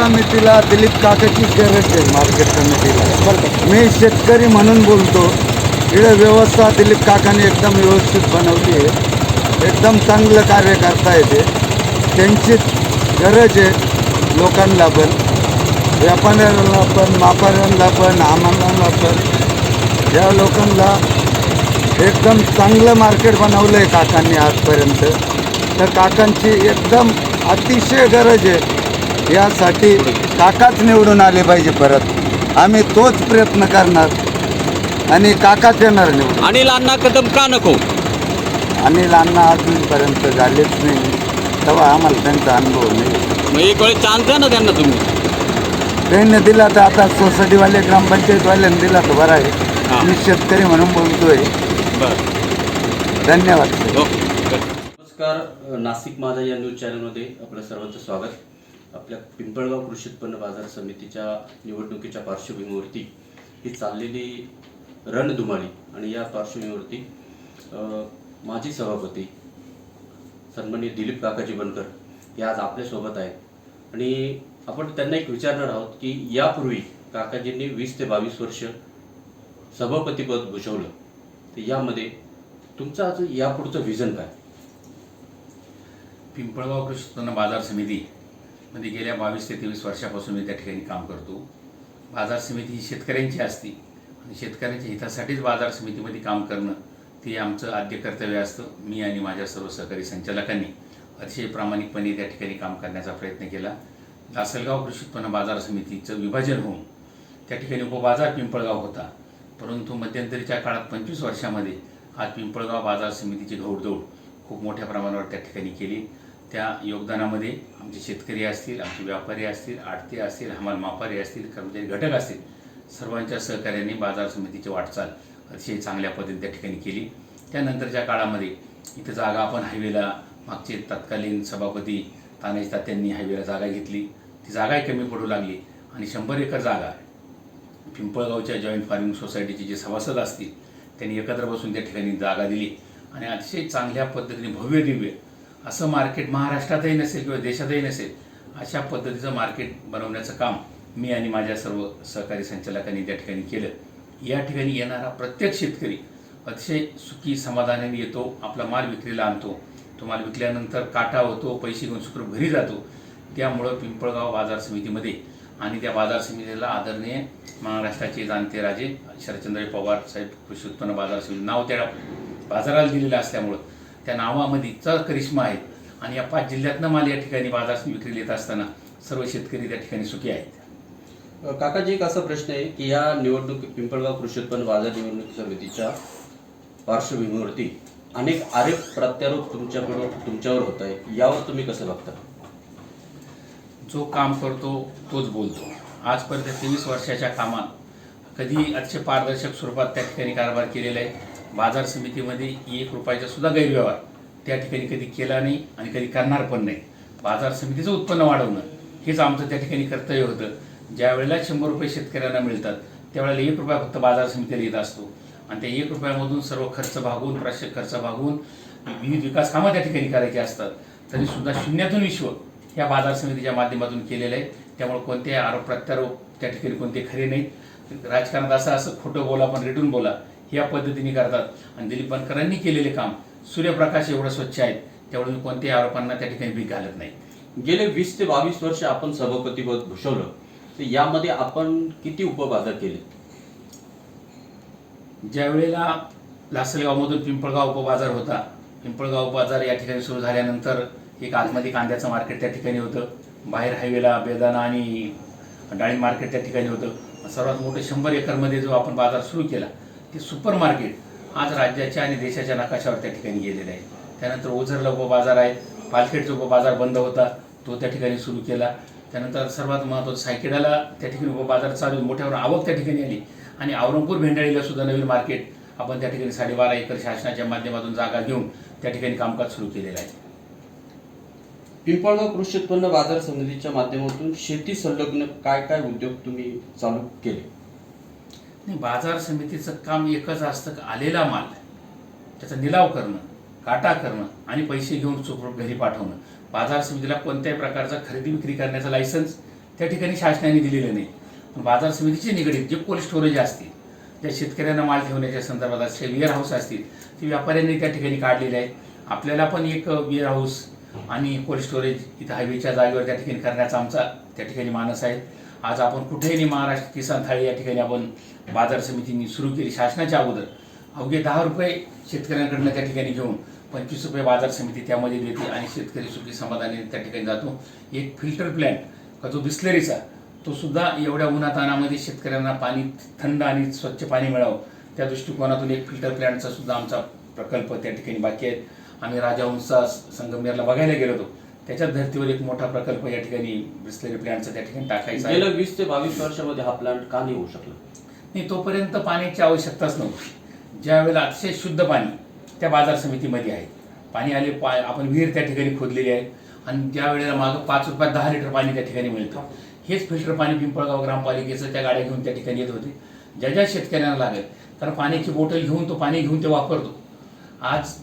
समितीला दिलीप काकाची गरज आहे मार्केट समितीला. मी शेतकरी म्हणून बोलतो इकडे व्यवस्था दिलीप काकाने एकदम व्यवस्थित बनवली आहे. एकदम चांगलं कार्य करता येते. त्यांचीच गरज आहे लोकांना पण. व्यापाऱ्यांना पण मापाऱ्यांना पण आम्हाला पण. या लोकांना एकदम चांगलं मार्केट बनवलं आहे काकांनी आजपर्यंत. तर काकांची एकदम अतिशय गरज आहे. यासाठी काकाच निवडून आले पाहिजे परत. आम्ही तोच प्रयत्न करणार. आणि काकाच येणार निवडून. अनिल अण्णा कदम का नको? अनिल अण्णा अजूनपर्यंत झालेच नाही. तेव्हा आम्हाला त्यांचा अनुभव नाही. मग एक वेळ चान्स द्या ना त्यांना तुम्ही? त्यांनी दिला तर आता सोसायटीवाले ग्रामपंचायतवाल्याने दिला तर बरा हा. आहे मी शेतकरी म्हणून बोलतोय. बरं. धन्यवाद. नमस्कार नाशिक माझा या न्यूज चॅनलमध्ये आपलं सर्वांचं स्वागत. आपल्या पिंपळगाव कृषी उत्पन्न बाजार समितीच्या निवडणुकीच्या पार्श्वभूमीवरती ही चाललेली रणधुमाळी आणि या पार्श्वभूमीवरती माजी सभापती सन्माननीय दिलीप काकाजी बनकर हे आज आपल्यासोबत आहेत. आणि आपण त्यांना एक विचारणार आहोत की यापूर्वी काकाजींनी वीस ते बावीस वर्ष सभापतीपद भूषवलं तर यामध्ये तुमचं आज यापुढचं व्हिजन काय? पिंपळगाव कृषी उत्पन्न बाजार समिती मध्ये गेल्या बावीस ते तेवीस वर्षापासून मी त्या ठिकाणी काम करतो. बाजार समिती ही शेतकऱ्यांची असते. आणि शेतकऱ्यांच्या हितासाठीच बाजार समितीमध्ये काम करणं ते आमचं आद्य कर्तव्य असतं. मी आणि माझ्या सर्व सहकारी संचालकांनी अतिशय प्रामाणिकपणे त्या ठिकाणी काम करण्याचा प्रयत्न केला. लासलगाव कृषी उत्पन्न बाजार समितीचं विभाजन होऊन त्या ठिकाणी उपबाजार पिंपळगाव होता. परंतु मध्यंतरीच्या काळात पंचवीस वर्षामध्ये आज पिंपळगाव बाजार समितीची घौडदौड खूप मोठ्या प्रमाणावर त्या ठिकाणी केली. त्या योगदानामध्ये आमचे शेतकरी असतील आमचे व्यापारी असतील आडते असतील हमाल मापारी असतील कर्मचारी घटक असतील सर्वांच्या सहकार्याने बाजार समितीची वाटचाल अतिशय चांगल्या पद्धतीने त्या ठिकाणी केली. त्यानंतरच्या काळामध्ये इथं जागा आपण हायवेला मागचे तत्कालीन सभापती तानाजी तात्यांनी हायवेला जागा घेतली. ती जागाही कमी पडू लागली आणि शंभर एकर जागा पिंपळगावच्या जॉईंट फार्मिंग सोसायटीचे जे सभासद असतील त्यांनी एकत्र बसून त्या ठिकाणी जागा दिली आणि अतिशय चांगल्या पद्धतीने भव्य दिव्य असं मार्केट महाराष्ट्रातही नसेल किंवा देशातही नसेल अशा पद्धतीचं मार्केट बनवण्याचं काम मी आणि माझ्या सर्व सहकारी संचालकांनी त्या ठिकाणी केलं. या ठिकाणी येणारा प्रत्येक शेतकरी अतिशय सुखी समाधानाने येतो आपला माल विक्रीला आणतो. तो माल विकल्यानंतर काटा होतो पैसे घेऊन सुखरूप घरी जातो. त्यामुळं पिंपळगाव बाजार समितीमध्ये आणि त्या बाजार समितीला आदरणीय महाराष्ट्राचे जाणते राजे शरदचंद्र पवार साहेब कृषी उत्पन्न बाजार समिती नाव त्या बाजाराला दिलेलं असल्यामुळं त्या नावामध्ये चर करिश्मा आहेत. आणि या पाच जिल्ह्यातनं माल या ठिकाणी बाजार विक्रीला येत असताना सर्व शेतकरी त्या ठिकाणी सुखी आहेत. काकाजी एक असा प्रश्न आहे की या निवडणूक पिंपळगाव कृषी उत्पन्न बाजार निवडणूक समितीच्या पार्श्वभूमीवरती अनेक आरोप प्रत्यारोप तुमच्याकडून तुमच्यावर होत आहे. यावर तुम्ही कसं बघता? जो काम करतो तोच बोलतो. आजपर्यंत तेवीस वर्षाच्या कामात कधी अतिशय पारदर्शक स्वरूपात त्या ठिकाणी कारभार केलेला आहे. बाजार समितीमध्ये एक रुपयाचा सुद्धा गैरव्यवहार त्या ठिकाणी कधी केला नाही आणि कधी करणार पण नाही. बाजार समितीचं उत्पन्न वाढवणं हेच आमचं त्या ठिकाणी कर्तव्य होतं. ज्या वेळेला शंभर रुपये शेतकऱ्यांना मिळतात त्यावेळेला एक रुपया फक्त बाजार समितीला येत असतो. आणि त्या एक रुपयामधून सर्व खर्च भागून प्रत्येक खर्च भागून विविध विकास कामं त्या ठिकाणी करायची असतात. तरी सुद्धा शून्यातून विश्व या बाजार समितीच्या माध्यमातून केलेलं आहे. त्यामुळे कोणते आरोप प्रत्यारोप त्या ठिकाणी कोणते खरे नाहीत. राजकारणात असं असं खोटं बोला पण रिटून बोला या पद्धतीने करतात. आणि दिलीप बनकरांनी केलेले काम सूर्यप्रकाश एवढं स्वच्छ आहेत त्यामुळे मी कोणत्याही आरोपांना त्या ठिकाणी भीक घालत नाही. गेले वीस ते बावीस वर्ष आपण सभापतीपद भूषवलं तर यामध्ये आपण किती उपबाजार केले? ज्या वेळेला लासलगावमधून पिंपळगाव उपबाजार होता पिंपळगाव बाजार या ठिकाणी सुरू झाल्यानंतर एक आतमध्ये कांद्याचं मार्केट त्या ठिकाणी होतं बाहेर हायवेला बेदाणा आणि डाळिंब मार्केट त्या ठिकाणी होतं. सर्वात मोठं शंभर एकरमध्ये जो आपण बाजार सुरू केला ते सुपर मार्केट आज राज्याच्या आणि देशाच्या नकाशावर त्या ठिकाणी गेलेलं आहे. त्यानंतर ओझरला उपबाजार आहे पालखेडचा उपबाजार बंद होता तो त्या ठिकाणी सुरू केला. त्यानंतर सर्वात महत्त्वाचं सायकेडाला त्या ठिकाणी उपबाजार चालू मोठ्यावर आवक त्या ठिकाणी आली. आणि औरंगपूर भेंडाळीला सुद्धा नवीन मार्केट आपण त्या ठिकाणी साडेबारा एकर शासनाच्या माध्यमातून जागा घेऊन त्या ठिकाणी कामकाज सुरू केलेलं आहे. पिंपळगाव कृषी उत्पन्न बाजार समितीच्या माध्यमातून शेती संलग्न काय काय उद्योग तुम्ही चालू केले? नाही बाजार समितीचं काम एकच असतं का आलेला माल त्याचा निलाव करणं काटा करणं आणि पैसे घेऊन सुखरूप घरी पाठवणं. बाजार समितीला कोणत्याही प्रकारचा खरेदी विक्री करण्याचा लायसन्स त्या ठिकाणी शासनाने दिलेलं नाही. पण बाजार समितीचे निगडीत जे कोल्ड स्टोरेज असतील ज्या शेतकऱ्यांना माल ठेवण्याच्या संदर्भात असतील वेअर हाऊस असतील ते व्यापाऱ्यांनी त्या ठिकाणी काढलेले आहेत. आपल्याला पण एक वेअर हाऊस आणि कोल्ड स्टोरेज इथं हायवेच्या जागेवर त्या ठिकाणी करण्याचा आमचा त्या ठिकाणी मानस आहे. आज आपण कुठेही नाही महाराष्ट्र किसान थाळी या ठिकाणी आपण बाजार समितीने सुरू केली शासनाच्या अगोदर. अवघे दहा रुपये शेतकऱ्यांकडनं त्या ठिकाणी घेऊन पंचवीस रुपये बाजार समिती त्यामध्ये देते आणि शेतकरी सुखी समाधानी त्या ठिकाणी जातो. एक फिल्टर प्लॅन्ट का जो बिस्लरीचा तो सुद्धा एवढ्या उन्हातानामध्ये शेतकऱ्यांना पाणी थंड आणि स्वच्छ पाणी मिळावं त्या दृष्टिकोनातून एक फिल्टर प्लॅन्टचा सुद्धा आमचा प्रकल्प त्या ठिकाणी बाकी आहेत आम्ही राजाहंसा संगमनेरला बघायला गेलो होतो. त्याच्याच धर्तीवर एक मोठा प्रकल्प या ठिकाणी बिस्लरी प्लॅन्टचा त्या ठिकाणी टाकायचा आहे. गेल्या वीस ते बावीस वर्षामध्ये हा प्लांट का नाही होऊ शकला? नाही तोपर्यंत पाण्याची आवश्यकताच नव्हती. ज्या वेळेला अतिशय शुद्ध पाणी त्या बाजार समितीमध्ये आहे. पाणी आले पा आपण विहीर त्या ठिकाणी खोदलेली आहे. आणि ज्या वेळेला मागं पाच रुपयात दहा लिटर पाणी त्या ठिकाणी मिळतं. हेच फिल्टर पाणी पिंपळगाव ग्रामपालिकेचं त्या गाड्या घेऊन त्या ठिकाणी येत होते. ज्या ज्या शेतकऱ्यांना लागेल कारण पाण्याची बोटल घेऊन तो पाणी घेऊन ते वापरतो. आज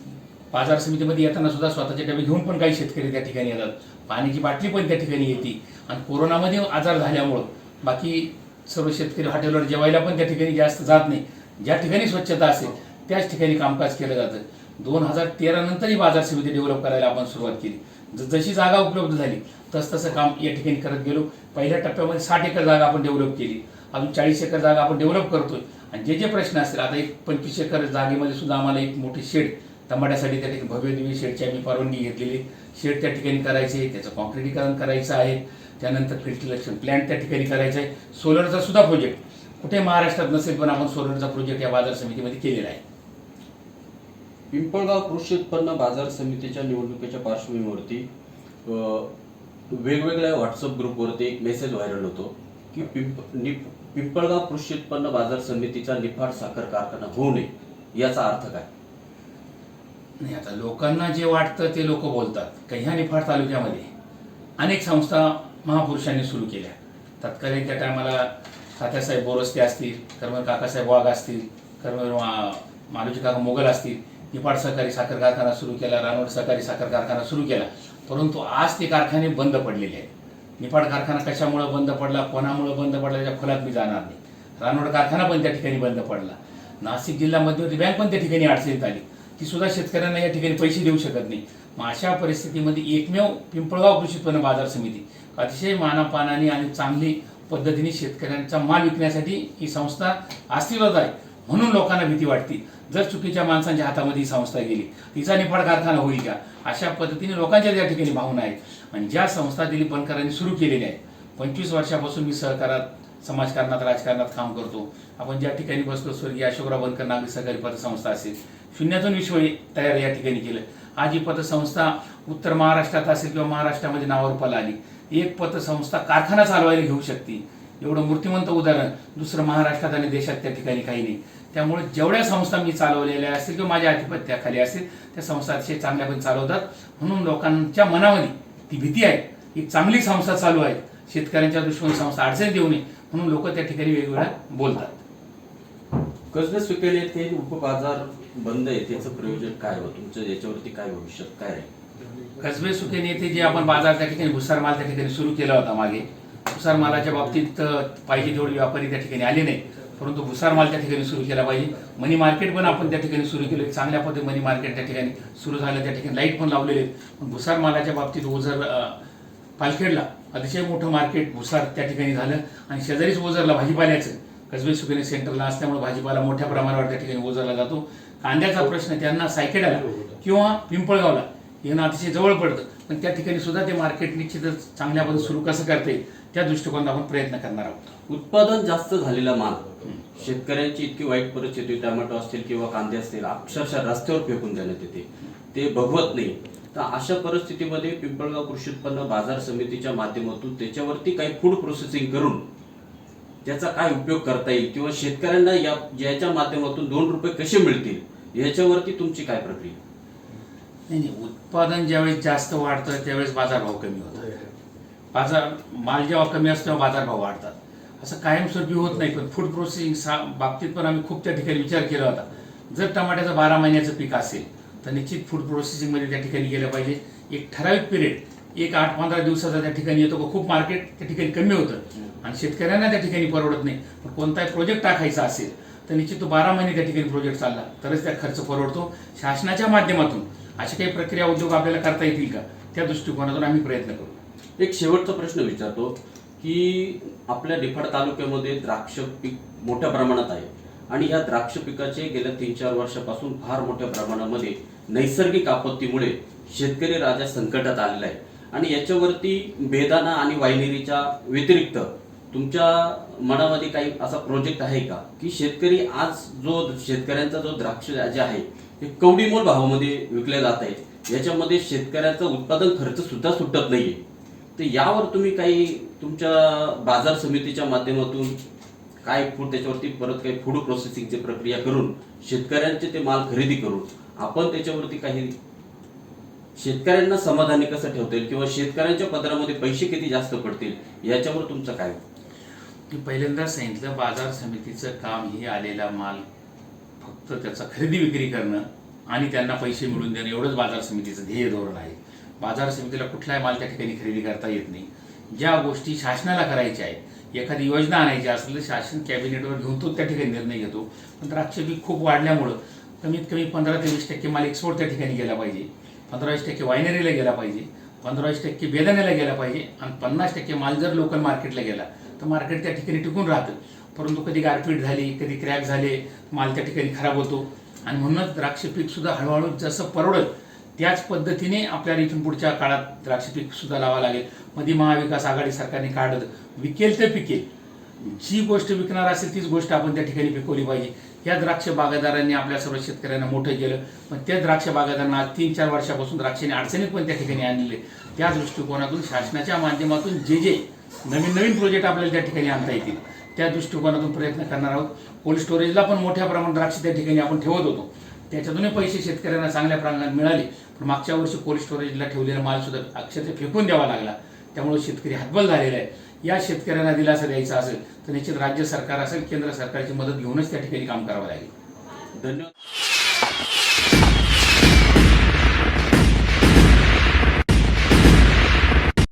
बाजार समितीमध्ये येताना सुद्धा स्वतःचे डबे घेऊन पण काही शेतकरी त्या ठिकाणी येतात. पाण्याची बाटली पण त्या ठिकाणी येते. आणि कोरोनामध्ये आजार झाल्यामुळं बाकी सर्व शेतकरी हॉटेलवर जेवायला पण त्या ठिकाणी जास्त जात नाही. ज्या ठिकाणी स्वच्छता असेल त्याच ठिकाणी कामकाज केलं जातं. दोन हजार तेरा नंतरही बाजार समिती डेव्हलप करायला आपण सुरुवात केली. ज- जशी जागा उपलब्ध झाली तस तसं काम या ठिकाणी करत गेलो. पहिल्या टप्प्यामध्ये साठ एकर जागा आपण डेव्हलप केली. अजून चाळीस एकर जागा आपण डेव्हलप करतोय. आणि जे जे प्रश्न असतील आता एक पंचवीस एकर जागेमध्ये सुद्धा आम्हाला एक मोठी शेड टमाट्यासाठी त्या ठिकाणी भव्य दिव्य शेडची आम्ही परवानगी घेतलेली. शेड त्या ठिकाणी करायचे आहे त्याचं कॉन्क्रिटीकरण करायचं आहे. त्यानंतर फिल्ट्रेशन प्लॅन्ट त्या ठिकाणी करायचं आहे. सोलरचा सुद्धा प्रोजेक्ट. कुठे महाराष्ट्रात नसेल पण आपण सोलरचा प्रोजेक्ट या बाजार समितीमध्ये केलेला आहे. पिंपळगाव कृषी उत्पन्न बाजार समितीच्या निवडणुकीच्या पार्श्वभूमीवरती वेगवेगळ्या व्हॉट्सअप ग्रुपवरती एक मेसेज व्हायरल होतो की पिंप निप पिंपळगाव कृषी उत्पन्न बाजार समितीचा निफाड साखर कारखाना होऊ नये याचा अर्थ काय? नाही आता लोकांना जे वाटतं ते लोक बोलतात. काही निफाड तालुक्यामध्ये? अनेक संस्था महापुरुषांनी सुरू केल्या. तत्कालीन त्या टायमाला तात्यासाहेब बोरस्ते असतील कर्मवीर काकासाहेब वाघ असतील कर्मवीर मा- मालोजी काका मोगल असतील निफाड सहकारी साखर कारखाना सुरू केला रानवड सहकारी साखर कारखाना सुरू केला. परंतु आज ते कारखाने बंद पडलेले आहेत. निफाड कारखाना कशामुळे बंद पडला कोणामुळे बंद पडला त्याच्या खोलात मी जाणार नाही. रानवड कारखाना पण त्या ठिकाणी बंद पडला. नाशिक जिल्हा मध्यवर्ती बँक पण त्या ठिकाणी अडचणीत आली. ती सुद्धा शेतकऱ्यांना या ठिकाणी पैसे देऊ शकत नाही. मग अशा परिस्थितीमध्ये एकमेव पिंपळगाव कृषी उत्पन्न बाजार समिती अतिशय मानापानाने आणि चांगली पद्धतीने शेतकऱ्यांचा माल विकण्यासाठी ही संस्था अस्तित्वात आहे म्हणून लोकांना भीती वाटते. जर चुकीच्या माणसांच्या हातामध्ये ही संस्था गेली तिचा निफाड कारखाना होईल का? अशा पद्धतीने लोकांच्या त्या ठिकाणी भावना आहेत. आणि ज्या संस्था दिलीप बनकरांनी सुरू केलेल्या आहेत पंचवीस वर्षापासून मी सहकारात समाजकारणात राजकारणात काम करतो. आपण ज्या ठिकाणी बसलो स्वर्गीय अशोकराव बनकर नागरिक सहकारी पतसंस्था असेल शून्यातून विश्व तयार या ठिकाणी केलं. आज ही पतसंस्था उत्तर महाराष्ट्रात असेल किंवा महाराष्ट्रामध्ये नावारूपाला आली एक पतसंस्था कारखाना चालवायला घेऊ शकते. एवढं मूर्तिमंत उदाहरण दुसरं महाराष्ट्रात आणि देशात त्या ठिकाणी काही नाही. त्यामुळे जेवढ्या संस्था मी चालवलेल्या असतील किंवा माझ्या आधिपत्याखाली असतील त्या संस्था अतिशय चांगल्यापणे चालवतात. म्हणून लोकांच्या मनामध्ये ती भीती आहे ही चांगली संस्था चालू आहे. शेतकऱ्यांच्या दृष्टीने संस्था अडचणी देऊ नये म्हणून लोक त्या ठिकाणी वेगवेगळ्या बोलतात. कसबे सुकेल येथे उपबाजार बंद आहे त्याचं प्रयोजन काय हो तुमचं याच्यावरती काय भविष्यात काय आहे? कसबे सुकेन येथे जे आपण बाजार त्या ठिकाणी भुसार माल त्या ठिकाणी सुरू केला होता मागे. भुसार मालाच्या बाबतीत पाहिजे तेवढे व्यापारी त्या ठिकाणी आले नाही. परंतु भुसारमाल त्या ठिकाणी सुरू केला पाहिजे. मनी मार्केट पण आपण त्या ठिकाणी सुरू केलं. चांगल्या पद्धती मनी मार्केट त्या ठिकाणी सुरू झालं. त्या ठिकाणी लाइट पण लावलेले आहेत. पण भुसार मालाच्या बाबतीत ओझर पालखेडला अतिशय मोठं मार्केट भुसार त्या ठिकाणी झालं. आणि शेजारीच ओझरला भाजीपाल्याचं कसबे सुकेने सेंटरला असल्यामुळे भाजीपाला मोठ्या प्रमाणावर त्या ठिकाणी ओझरला जातो. कांद्याचा प्रश्न त्यांना सायकेडाला किंवा पिंपळगावला येणं अतिशय जवळ पडतं. पण त्या ठिकाणी सुद्धा ते मार्केट निश्चितच चांगल्या पद्धतीने सुरू कसं करता येईल त्या दृष्टिकोनात आपण प्रयत्न करणार आहोत. उत्पादन जास्त झालेला माल शेतकऱ्यांची इतकी वाईट परिस्थिती टोमॅटो असतील किंवा कांदे असतील अक्षरशः रस्त्यावर फेकून देण्यात येते. ते बघवत नाही. तर अशा परिस्थितीमध्ये पिंपळगाव कृषी उत्पन्न बाजार समितीच्या माध्यमातून त्याच्यावरती काही फूड प्रोसेसिंग करून त्याचा काय उपयोग करता येईल? किंवा शेतकऱ्यांना या याच्या माध्यमातून दोन रुपये कसे मिळतील? याच्यावरती तुमची काय प्रक्रिया? नाही नाही उत्पादन ज्यावेळेस जास्त वाढतं त्यावेळेस बाजारभाव कमी होतात. बाजार माल जेव्हा कमी असतो तेव्हा बाजारभाव वाढतात. असं कायमस्वरूपी होत नाही पण फूड प्रोसेसिंग सा बाबतीत पण आम्ही खूप त्या ठिकाणी विचार केला होता. जर टमाट्याचं बारा महिन्याचं पीक असेल तर निश्चित फूड प्रोसेसिंगमध्ये त्या ठिकाणी गेलं पाहिजे. एक ठराविक पिरियड एक आठ पंधरा दिवसाचा त्या ठिकाणी येतो. का खूप मार्केट त्या ठिकाणी कमी होतं. आणि शेतकऱ्यांना त्या ठिकाणी परवडत नाही. पण कोणताही प्रोजेक्ट टाकायचा असेल तर निश्चित तो बारा महिने त्या ठिकाणी प्रोजेक्ट चालला. तरच त्या खर्च परवडतो. शासनाच्या माध्यमातून अशा काही प्रक्रिया उद्योग आपल्याला करता येतील का? त्या दृष्टिकोनातून आम्ही प्रयत्न करू. एक शेवटचा प्रश्न विचारतो की आपल्या निफाड तालुक्यामध्ये द्राक्ष पीक मोठ्या प्रमाणात आहे. आणि या द्राक्ष पिकाचे गेल्या तीन चार वर्षापासून फार मोठ्या प्रमाणामध्ये नैसर्गिक आपत्तीमुळे शेतकरी राजा संकटात आलेला आहे. आणि याच्यावरती बेदाना आणि वायनेरीच्या व्यतिरिक्त तुमच्या मनामध्ये काही असा प्रोजेक्ट आहे का? की शेतकरी आज जो शेतकऱ्यांचा जो द्राक्ष जे आहे ते कवडीमोल भावामध्ये विकले जात आहे. याच्यामध्ये शेतकऱ्याचा उत्पादन खर्च सुद्धा सुटत नाहीये. तर यावर तुम्ही काही तुमच्या बाजार समितीच्या माध्यमातून काय फूड त्याच्यावरती परत काही फूड प्रोसेसिंगची प्रक्रिया करून शेतकऱ्यांचे ते माल खरेदी करून आपण त्याच्यावरती काही शेतकऱ्यांना समाधानी कसं ठेवता येईल? किंवा शेतकऱ्यांच्या पदरामध्ये पैसे किती जास्त पडतील? याच्यावर तुमचं काय? मी पहिल्यांदा सांगितलं बाजार समितीचं काम हे आलेला माल फक्त त्याचा खरेदी विक्री करणं आणि त्यांना पैसे मिळून देणं एवढंच बाजार समितीचं ध्येय धोरण आहे. बाजार समितीला कुठलाही माल त्या ठिकाणी खरेदी करता येत नाही. ज्या गोष्टी शासनाला करायच्या आहेत एखादी योजना आणायची असेल तर शासन कॅबिनेटवर घेऊन तो त्या ठिकाणी निर्णय घेतो. पण द्राक्ष पीक खूप वाढल्यामुळं कमीत कमी पंधरा ते वीस टक्के माल एक्सपोर्ट त्या ठिकाणी गेला पाहिजे. पंधरावीस टक्के वायनरीला गेला पाहिजे पंधरावीस टक्के बेदाण्याला गेला पाहिजे आणि पन्नास टक्के माल जर लोकल मार्केटला गेला. तर मार्केट त्या ठिकाणी टिकून राहतं. परंतु कधी गारपीट झाली कधी क्रॅक झाले माल त्या ठिकाणी खराब होतो. आणि म्हणूनच द्राक्ष पीकसुद्धा हळूहळू जसं परवडत त्याच पद्धतीने आपल्याला इथून पुढच्या काळात द्राक्ष पीकसुद्धा लावावं लागेल. मध्ये महाविकास आघाडी सरकारने काढलं. विकेल तर पिकेल. जी गोष्ट विकणार असेल तीच गोष्ट आपण त्या ठिकाणी पिकवली पाहिजे. या द्राक्ष बागायदारांनी आपल्या सर्व शेतकऱ्यांना मोठं केलं. पण त्या द्राक्ष बागायदारांना आज तीन चार वर्षापासून द्राक्षाने अडचणीत पण त्या ठिकाणी आणलेले त्या दृष्टिकोनातून शासनाच्या माध्यमातून जे जे नवीन नवीन प्रोजेक्ट आपल्याला त्या ठिकाणी आणता येतील त्या दृष्टिकोनातून प्रयत्न करणार आहोत. कोल्ड स्टोरेजला पण मोठ्या प्रमाणात द्राक्ष त्या ठिकाणी आपण ठेवत होतो. त्याच्यातूनही पैसे शेतकऱ्यांना चांगल्या प्रमाणात मिळाले. पण मागच्या वर्षी कोल्ड स्टोरेजला ठेवलेला माल सुद्धा अक्षरशः फेकून द्यावा लागला. त्यामुळे शेतकरी हातबल झालेला आहे. या शेतकऱ्यांना दिलासा द्यायचा असेल तर निश्चित राज्य सरकार असेल केंद्र सरकारची मदत घेऊनच त्या ठिकाणी काम करावं लागेल. धन्यवाद.